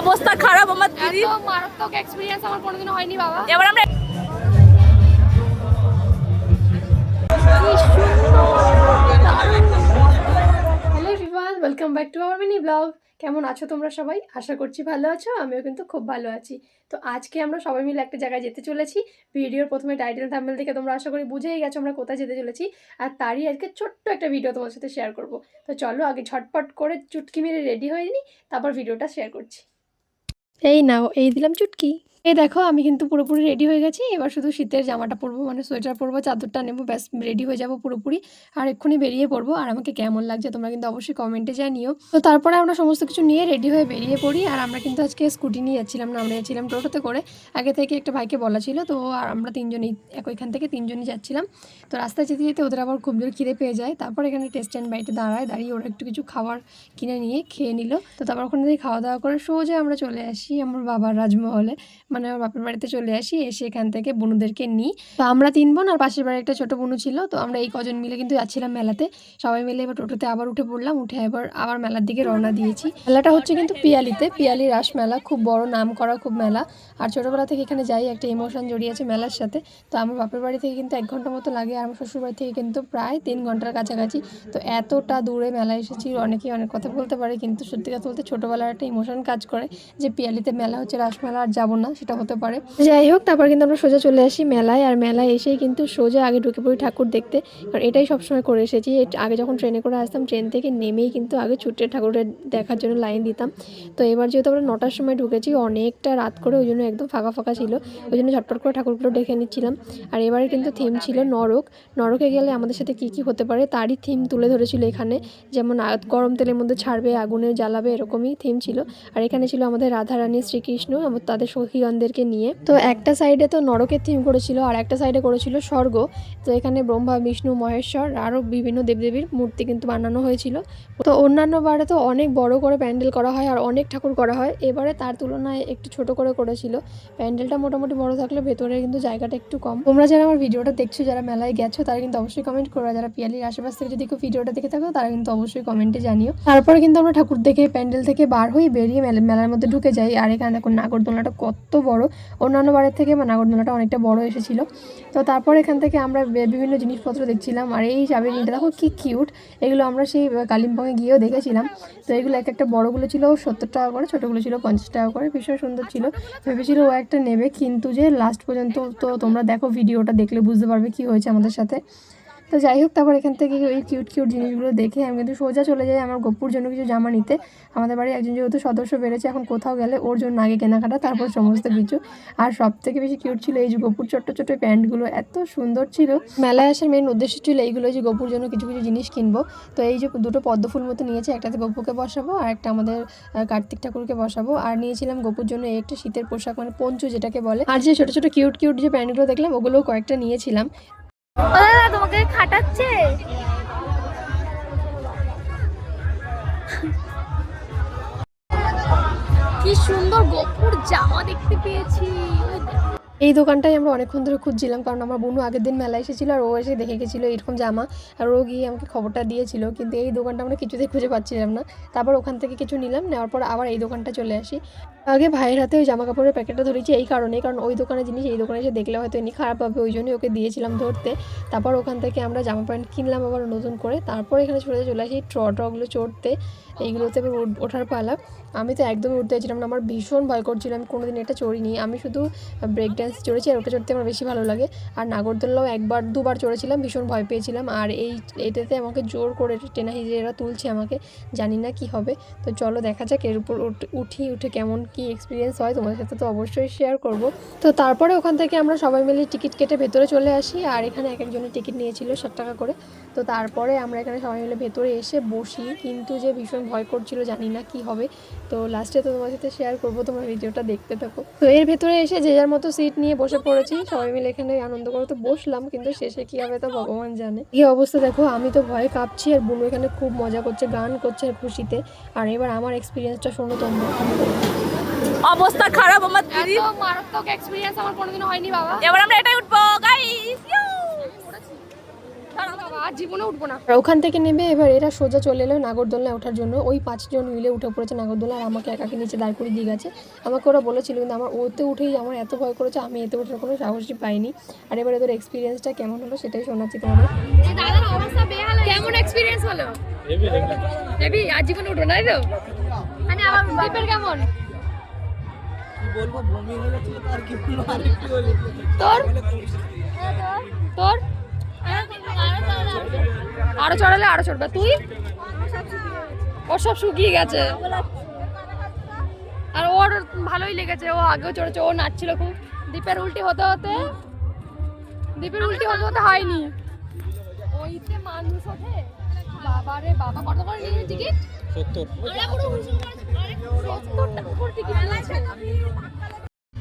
অবস্থা খারাপ আমার দিদি। মারাত্মক এক্সপিরিয়েন্স আমার কোনোদিনও হয়নি বাবা। এবার আমরা hello welcome back to our mini blog কেমন আছো তোমরা সবাই? আশা করছি ভালো আছো আমিও কিন্তু খুব ভালো আছি। তো আজকে আমরা সবাই মিলে একটা জায়গায় যেতে চলেছি। ভিডিওর প্রথমে টাইটেল থাম্বেল থেকে তোমরা আশা করি বুঝেই গেছো আমরা কোথায় যেতে চলেছি। আর তারই আজকে ছোট্ট একটা ভিডিও তোমার সাথে শেয়ার করব। তো চলো আগে ঝটপট করে চুটকি মেরে রেডি হয়ে নিই তারপর ভিডিওটা শেয়ার করছি। এই নাও এই দিলাম চুটকি। এই দেখো, আমি কিন্তু পুরোপুরি রেডি হয়ে গেছি। এবার শুধু শীতের জামাটা পরবো মানে সোয়েটার পরবো, চাদরটা নেব, ব্যাস রেডি হয়ে যাব পুরোপুরি। আর এক্ষুনি বেরিয়ে পড়ব। আর আমাকে কেমন লাগছে তোমরা কিন্তু অবশ্যই কমেন্টে জানিও। তো তারপরে আমরা সমস্ত কিছু নিয়ে রেডি হয়ে বেরিয়ে পড়ি। আর আমরা কিন্তু আজকে স্কুটি নিয়ে যাচ্ছিলাম না আমরা যাচ্ছিলাম টোটোতে করে। আগে থেকে একটা ভাইকে বলা ছিল, তো আর আমরা তিনজনই, এক ওইখান থেকে তিনজনই যাচ্ছিলাম। তো রাস্তায় যেতে যেতে ওদের আবার খুব জোর খিদে পেয়ে যায়। তারপর এখানে টেস্ট অ্যান্ড বাইটে দাঁড়ায়, দাঁড়িয়ে ওরা একটু কিছু খাবার কিনে নিয়ে খেয়ে নিল। তো তারপর ওখানে খাওয়া দাওয়া করে সোজা আমরা চলে আসি আমার বাবার রাজমহলে। মানে আমার বাপের বাড়িতে চলে আসি, এসে এখান থেকে বনুদেরকে নিই। তো আমরা তিন বোন আর পাশের বাড়ি একটা ছোট বনু ছিল, তো আমরা এই কজন মিলে কিন্তু যাচ্ছিলাম মেলাতে। সবাই মিলে এবার টোটোতে আবার উঠে পড়লাম, উঠে এবার আবার মেলার দিকে রওনা দিয়েছি। মেলাটা হচ্ছে কিন্তু পিয়ালিতে, পিয়ালি রাস মেলা, খুব বড় নাম করা খুব মেলা। আর ছোটোবেলা থেকে এখানে যাই, একটা ইমোশন জড়িয়ে আছে মেলার সাথে। তো আমার বাপের বাড়ি থেকে কিন্তু এক ঘণ্টা মতো লাগে, আর আমার শ্বশুর বাড়ি থেকে কিন্তু প্রায় তিন ঘণ্টার কাছাকাছি। তো এতটা দূরে মেলা এসেছি, অনেকেই অনেক কথা বলতে পারে, কিন্তু সত্যি কথা বলতে ছোটোবেলার একটা ইমোশন কাজ করে যে পিয়ালিতে মেলা হচ্ছে রাসমেলা আর যাব না। সেটা হতে পারে। যাই হোক, তারপর কিন্তু আমরা সোজা চলে আসি মেলায়। আর মেলায় এসেই কিন্তু সোজা আগে ঢুকে পড়ি ঠাকুর দেখতে। কারণ এটাই সবসময় করে এসেছি। আগে যখন ট্রেনে করে আসতাম, ট্রেন থেকে নেমেই কিন্তু আগে ছুটে ঠাকুরের দেখার জন্য লাইন দিতাম। তো এবার যেহেতু আমরা নটার সময় ঢুকেছি, অনেকটা রাত করে ওই জন্য একদম ফাঁকা ফাঁকা ছিল। ওই জন্য ঝটপট করে ঠাকুরগুলো ডেকে নিচ্ছিলাম। আর এবারে কিন্তু থিম ছিল নরক। নরকে গেলে আমাদের সাথে কি কি হতে পারে তারই থিম তুলে ধরেছিল এখানে। যেমন গরম তেলের মধ্যে ছাড়বে, আগুনে জ্বালাবে, এরকমই থিম ছিল। আর এখানে ছিল আমাদের রাধারানী শ্রীকৃষ্ণ। তাদের সখীগণদেরকে নিয়ে। তো একটা সাইডে তো নরকের থিম করেছিল, আর একটা সাইডে করেছিল স্বর্গ। তো এখানে ব্রহ্মা, বিষ্ণু, মহেশ্বর, আরও বিভিন্ন দেবদেবীর মূর্তি কিন্তু বানানো হয়েছিল। তো অন্যান্য বারে তো অনেক বড় করে প্যান্ডেল করা হয় আর অনেক ঠাকুর করা হয়। এবারে তার তুলনায় একটু ছোট করে করেছিল। প্যান্ডেলটা মোটামুটি বড় থাকলে ভেতরে কিন্তু জায়গাটা একটু কম। তোমরা যারা আমার ভিডিওটা দেখছ, যারা মেলায় গেছো, তারা কিন্তু অবশ্যই কমেন্ট করো। যারা পিয়ালির আশেপাশ থেকে যদি কেউ ভিডিওটা দেখে থাকো, তারা কিন্তু অবশ্যই কমেন্টে জানিও। তারপরে কিন্তু আমরা ঠাকুর দেখে, প্যান্ডেল থেকে বার হয়ে বেরিয়ে মেলার মধ্যে ঢুকে যাই। আর এখানে দেখুন, নাগরদোলনাটা কত বড়। অন্যান্য বারের থেকে বা নাগরদোলনাটা অনেকটা বড় এসেছিল। তো তারপর এখান থেকে আমরা বিভিন্ন জিনিসপত্র দেখছিলাম। আর এই চাবির রিংটা দেখো কী কিউট এগুলো আমরা সেই কালিম্পংয়ে গিয়েও দেখেছিলাম। তো এগুলো এক একটা বড়গুলো ছিল সত্তর টাকা করে, ছোটোগুলো ছিল পঞ্চাশ টাকা করে। ভীষণ সুন্দর ছিল। ভেবেছিল ও একটা নেবে। কিন্তু যে লাস্ট পর্যন্ত তো তোমরা দেখো ভিডিওটা দেখলে বুঝতে পারবে কি হয়েছে আমাদের সাথে। তো যাই হোক, তারপর এখান থেকে ওই কিউট কিউট জিনিসগুলো দেখে আমি কিন্তু সোজা চলে যাই আমার গপুর জন্য কিছু জামা নিতে। আমাদের বাড়ি একজন যেহেতু সদস্য বেড়েছে, এখন কোথাও গেলে ওর জন্য আগে কেনাকাটা, তারপর সমস্ত কিছু। আর সব থেকে বেশি কিউট ছিল এই যে গপুর ছোট্ট ছোট্ট প্যান্টগুলো, এত সুন্দর ছিল। মেলায় আসার মেন উদ্দেশ্য ছিল এইগুলো যে গপুর জন্য কিছু কিছু জিনিস কিনবো। তো এই যে দুটো পদ্ম ফুল মতো নিয়েছে, একটাতে গপুকে বসাবো আর একটা আমাদের কার্তিক ঠাকুরকে বসাবো। আর নিয়েছিলাম গপুর জন্য এই একটা শীতের পোশাক মানে পঞ্চু যেটাকে বলে। আর যে ছোট ছোট কিউট কিউট যে প্যান্টগুলো দেখলাম, ওগুলোও কয়েকটা নিয়েছিলাম। তোমাকে খাটাচ্ছে? কি সুন্দর গপুর জামা দেখতে পেয়েছি। এই দোকানটাই আমরা অনেকক্ষণ ধরে খুঁজছিলাম, কারণ আমার বোনু আগের দিন মেলা এসেছিল আর ও এসে দেখে গেছিল এরকম জামা, আর ও গিয়ে আমাকে খবরটা দিয়েছিল, কিন্তু এই দোকানটা আমরা কিছুতেই খুঁজে পাচ্ছিলাম না। তারপর ওখান থেকে কিছু নিলাম, নেওয়ার পর আবার এই দোকানটা চলে আসি। আগে ভাইয়ের হাতে ওই জামা কাপড়ের প্যাকেটটা ধরেছি এই কারণে কারণ ওই দোকানের জিনিস এই দোকানে এসে দেখলে হয়তো এমনি খারাপ হবে ওই জন্যই ওকে দিয়েছিলাম ধরতে। তারপর ওখান থেকে আমরা জামা প্যান্ট কিনলাম আবার নতুন করে। তারপর এখানে চলে চলে আসি ট্র ট্রগুলো চড়তে, এইগুলোতে এবার ওঠার পালা। আমি তো একদমই উঠতে চাইছিলাম না, আমার ভীষণ ভয় করছিল, আমি কোনোদিন এটা চড়িনি। আমি শুধু ব্রেক ড্যান্স চড়েছি আর ওটা চড়তে আমার বেশি ভালো লাগে। আর নাগরদোল্লাও একবার, দুবার চড়েছিলাম, ভীষণ ভয় পেয়েছিলাম। আর এই এটাতে আমাকে জোর করে টেনা হিজড়েরা তুলছে আমাকে, জানি না কি হবে। তো চলো দেখা যাক এর উপর উঠি, উঠে কেমন কি এক্সপিরিয়েন্স হয়, তোমাদের সাথে তো অবশ্যই শেয়ার করব। তো তারপরে ওখান থেকে আমরা সবাই মিলে টিকিট কেটে ভেতরে চলে আসি, আর এখানে এক একজনের টিকিট নিয়েছিল ষাট টাকা করে। তো তারপরে আমরা এখানে সবাই মিলে ভেতরে এসে বসি, কিন্তু যে ভীষণ ভয় করছিল, জানি না কি হবে। তো লাস্টে তো তোমার সাথে শেয়ার করব, তোমার ভিডিওটা দেখতে থাকো। তো এর ভেতরে এসে যে যার মতো সিট নিয়ে বসে পড়েছি, সবাই মিলে এখানে আনন্দ করে তো বসলাম, কিন্তু শেষে কি হবে তা ভগবান জানে। এই অবস্থা দেখো, আমি তো ভয়ে কাঁপছি, আর বুনু এখানে খুব মজা করছে, গান করছে খুশিতে। আর এবার আমার এক্সপিরিয়েন্সটা শোনো তোমরা। অবস্থা খারাপ আমার দিদি। এত মারাত্মক এক্সপিরিয়েন্স আমার কোনোদিনও হয়নি বাবা। এবার আমরা এটাই উঠবো গাইস আর জীবনে উঠবো না। ওখান থেকে নেমে এবার এরা সোজা চলে এলো নাগরদোলনায় ওঠার জন্য। ওই পাঁচজন মিলে উঠে পড়েছে নাগরদোলা আর আমাকে একাকে নিচে দাঁড় করে দিয়ে গেছে। আমাকে ওরা বলেছিল কিন্তু আমার ওতে উঠেই আমার এত ভয় করেছে আমি এতে ওঠার কোনো সাহসই পাইনি। আর এবার ওদের এক্সপিরিয়েন্সটা কেমন হলো সেটাই শোনাচ্ছি তোমাদের। বেহাল কেমন এক্সপিরিয়েন্স হলো? আর জীবনে উঠো নাই তো? আমি আমার দীপের বলব বমি কি বলব তোর? তোর? আরও চড়ালে আরও চড়বে। তুই? ওর সব শুকিয়ে গেছে। আর ওর ভালোই লেগেছে ও আগেও চড়েছে ও নাচছিল খুব। দ্বীপের উল্টি হতে হতে দ্বীপের উল্টি হতে হতে হয়নি। ওইতে মানুষ ওঠে? বাবা রে বাবা কত করে নিয়ে টিকিট? সত্তর।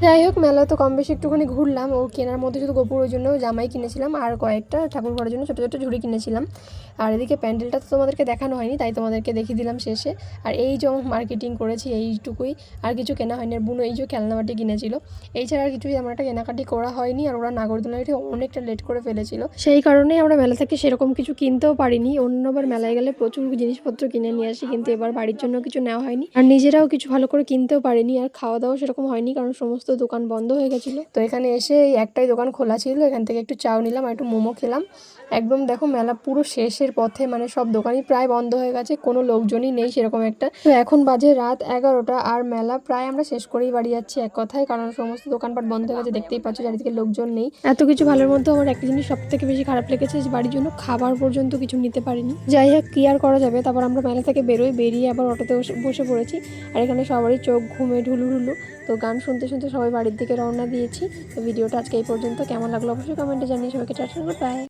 যাই হোক, মেলায় তো কম বেশি একটুখানি ঘুরলাম। ও কেনার মধ্যে শুধু গোপুরের জন্য জামাই কিনেছিলাম আর কয়েকটা ঠাকুর ঘরের জন্য ছোটো ছোটো ঝুড়ি কিনেছিলাম। আর এদিকে প্যান্ডেলটা তো তোমাদেরকে দেখানো হয়নি, তাই তোমাদেরকে দেখিয়ে দিলাম শেষে। আর এই যে মার্কেটিং করেছি এইটুকুই, আর কিছু কেনা হয়নি। আর বুনো এই যে খেলনাবাটি কিনেছিল, এই ছাড়া আর কিছুই আমার একটা কেনাকাটি করা হয়নি। আর ওরা নাগরদোলায় উঠে অনেকটা লেট করে ফেলেছিল। সেই কারণেই আমরা মেলা থেকে সেরকম কিছু কিনতেও পারিনি। অন্যবার মেলায় গেলে প্রচুর জিনিসপত্র কিনে নিয়ে আসি, কিন্তু এবার বাড়ির জন্য কিছু নেওয়া হয়নি। আর নিজেরাও কিছু ভালো করে কিনতেও পারিনি। আর খাওয়া দাওয়া সেরকম হয়নি, কারণ সমস্ত দোকান বন্ধ হয়ে গেছিল। তো এখানে এসে এই একটাই দোকান খোলা ছিল, এখান থেকে একটু চাও নিলাম আর একটু মোমো খেলাম। একদম দেখো মেলা পুরো শেষের পথে মানে সব দোকানই প্রায় বন্ধ হয়ে গেছে, কোনো লোকজনই নেই সেরকম একটা। তো এখন বাজে রাত এগারোটা আর মেলা প্রায় আমরা শেষ করেই বাড়ি যাচ্ছি এক কথায়, কারণ সমস্ত দোকানপাট বন্ধ হয়ে গেছে, দেখতেই পাচ্ছ চারিদিকে লোকজন নেই। এত কিছু ভালোর মধ্যে আমার একটা জিনিস সব থেকে বেশি খারাপ লেগেছে, যে বাড়ির জন্য খাবার পর্যন্ত কিছু নিতে পারিনি। যাই হোক, কি আর করা যাবে? তারপর আমরা মেলা থেকে বেরোই, বেরিয়ে আবার অটোতে বসে পড়েছি। আর এখানে সবারই চোখ ঘুমে ঢুলু ঢুলু তো গান শুনতে শুনতে সবাই বাড়ির দিকে রওনা দিয়েছি। তো ভিডিওটা আজকে এই পর্যন্ত। কেমন লাগল অবশ্যই কমেন্টে জানিয়ে সবাইকে টাটা বাই।